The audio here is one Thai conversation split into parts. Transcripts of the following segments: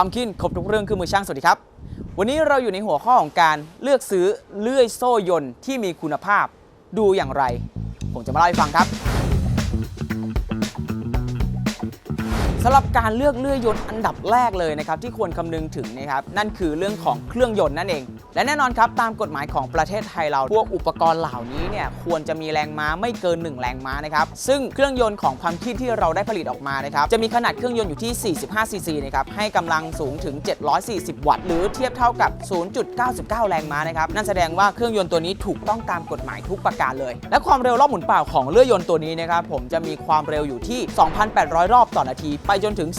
พัมคินครบทุกเรื่องคือมือช่างสวัสดีครับ วันนี้เราอยู่ในหัวข้อของการเลือกซื้อเลื่อยโซ่ยนต์ที่มีคุณภาพ ดูอย่างไร ผมจะมาเล่าให้ฟังครับ สำหรับการเลือกเลื่อยยนต์อันดับแรกเลยนะครับที่ควรคำนึงถึงนะครับนั่นคือเรื่องของเครื่องยนต์นั่นเอง และแน่นอนครับตามกฎหมายของประเทศไทยเราพวกอุปกรณ์เหล่านี้เนี่ยควรจะมีแรงม้าไม่เกิน 1 แรงม้านะครับซึ่งเครื่องยนต์ของพัมคินที่เราได้ผลิตออกมานะครับจะมีขนาดเครื่องยนต์อยู่ที่ 45 ซีซีนะครับให้กำลังสูงถึง 740 วัตต์ หรือเทียบเท่ากับ 0.99 แรงม้านะครับนั่นแสดงว่าเครื่องยนต์ตัวนี้ถูกต้องตามกฎหมายทุกประการเลย และความเร็วรอบหมุนเปล่าของเลื่อยยนต์ตัวนี้นะครับผมจะมีความเร็วอยู่ที่ 2,800 รอบต่อนาทีไปจนถึง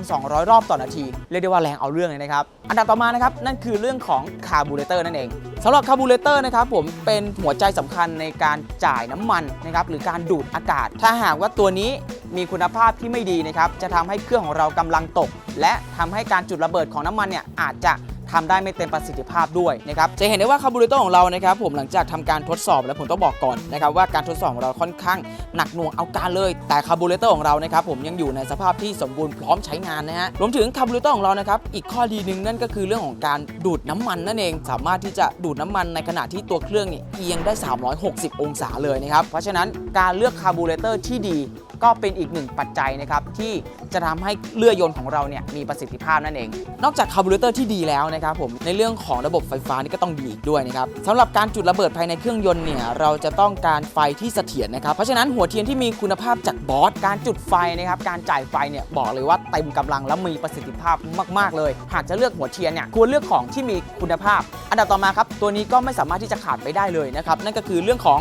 3,200 รอบต่อนาที เรียกได้ว่าแรงเอาเรื่องเลยนะครับ อันดับต่อมานะครับ นั่นคือเรื่องของคาร์บูเรเตอร์นั่นเองสำหรับคาร์บูเรเตอร์นะครับผมเป็นหัวใจสำคัญในการจ่ายน้ำมันนะครับหรือการดูดอากาศ ถ้าหากว่าตัวนี้มีคุณภาพที่ไม่ดีนะครับจะทำให้เครื่องของเรากำลังตก และทำให้การจุดระเบิดของน้ำมันเนี่ยอาจจะ ทำได้ไม่เต็มประสิทธิภาพด้วยนะครับจะเห็นได้ว่าคาร์บูเรเตอร์ของเรานะครับผมหลังจากทำการทดสอบแล้วผมต้องบอกก่อนนะครับว่าการทดสอบของเราค่อนข้างหนักหน่วงเอาการเลย แต่คาร์บูเรเตอร์ของเรานะครับผมยังอยู่ในสภาพที่สมบูรณ์พร้อมใช้งานนะฮะรวมถึงคาร์บูเรเตอร์ของเรานะครับอีกข้อดีหนึ่งนั่นก็คือเรื่องของการดูดน้ำมันนั่นเอง สามารถที่จะดูดน้ำมันในขณะที่ตัวเครื่องเนี่ยเอียงได้ 360 องศาเลยนะครับเพราะฉะนั้นการเลือกคาร์บูเรเตอร์ที่ดี ก็เป็นอีกหนึ่งปัจจัยนะครับที่จะทำให้เลื่อยยนต์ของเราเนี่ยมีประสิทธิภาพนั่นเอง นอกจากคาร์บูเรเตอร์ที่ดีแล้วนะครับผมในเรื่องของระบบไฟฟ้านี่ก็ต้องดีอีกด้วยนะครับสำหรับการจุดระเบิดภายในเครื่องยนต์เนี่ยเราจะต้องการไฟที่เสถียรนะครับเพราะฉะนั้นหัวเทียนที่มีคุณภาพจากบอสการจุดไฟนะครับการจ่ายไฟเนี่ยบอกเลยว่าเต็มกำลังและมีประสิทธิภาพมาก ๆ เลย หากจะเลือกหัวเทียนเนี่ยควรเลือกของที่มีคุณภาพ อันดับต่อมาครับตัวนี้ก็ไม่สามารถที่จะขาดไปได้เลยนะครับนั่นก็คือเรื่องของ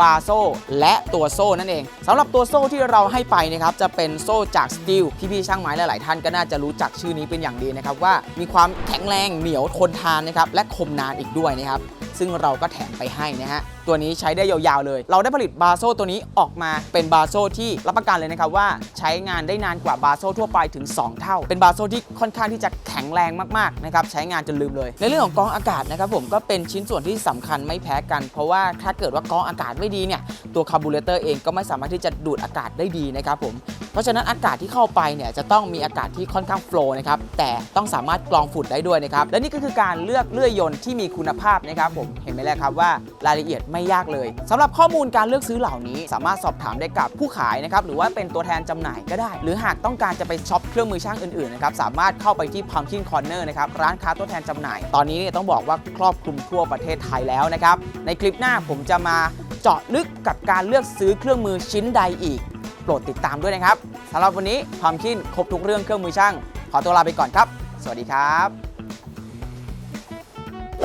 บาร์โซ่และตัวโซ่นั่นเองสำหรับตัวโซ่ที่เราให้ไปนะครับจะเป็นโซ่จากสตีลพี่ๆช่างไม้หลายๆท่านก็น่าจะรู้จักชื่อนี้เป็นอย่างดีนะครับว่ามีความแข็งแรงเหนียวทนทานนะครับและคมนานอีกด้วยนะครับซึ่งเราก็แถมไปให้นะฮะ ตัวนี้ใช้ได้ยาวๆเลย เราได้ผลิตบาโซ่ตัวนี้ออกมาเป็นบาโซ่ที่รับประกันเลยนะครับว่าใช้งานได้นานกว่าบาโซ่ทั่วไปถึง 2 เท่า เป็นบาโซ่ที่ค่อนข้างที่จะแข็งแรงมากๆนะครับใช้งานจนลืมเลย ในเรื่องของกองอากาศนะครับผมก็เป็นชิ้นส่วนที่สำคัญไม่แพ้กัน เพราะว่าถ้าเกิดว่ากองอากาศไม่ดีเนี่ยตัวคาร์บูเรเตอร์เองก็ไม่สามารถที่จะดูดอากาศได้ดีนะครับผมเพราะฉะนั้นอากาศที่เข้าไปเนี่ยจะต้องมีอากาศที่ค่อนข้างโฟล์นะครับแต่ต้องสามารถกรองฝุ่นได้ด้วยนะครับและนี่ก็คือการเลือกเลื่อยยนต์ที่มีคุณภาพนะครับผมเห็นไหมล่ะครับว่ารายละเอียดไม่ยากเลยสำหรับข้อมูลการเลือกซื้อเหล่านี้ สามารถสอบถามได้กับผู้ขายนะครับหรือว่าเป็นตัวแทนจำหน่ายก็ได้ หรือหากต้องการจะไปช็อปเครื่องมือช่างอื่นๆนะครับสามารถเข้าไปที่ Pumpkin Corner นะครับร้านค้าตัวแทนจำหน่าย ตอนนี้เนี่ยต้องบอกว่าครอบคลุมทั่วประเทศไทยแล้วนะครับในคลิปหน้าผมจะมาเจาะลึกกับการเลือกซื้อเครื่องมือชิ้นใดอีก โปรดติดตามด้วยนะครับสำหรับวันนี้ความคินครบทุกเรื่องเครื่องมือช่าง ขอตัวลาไปก่อนครับ สวัสดีครับ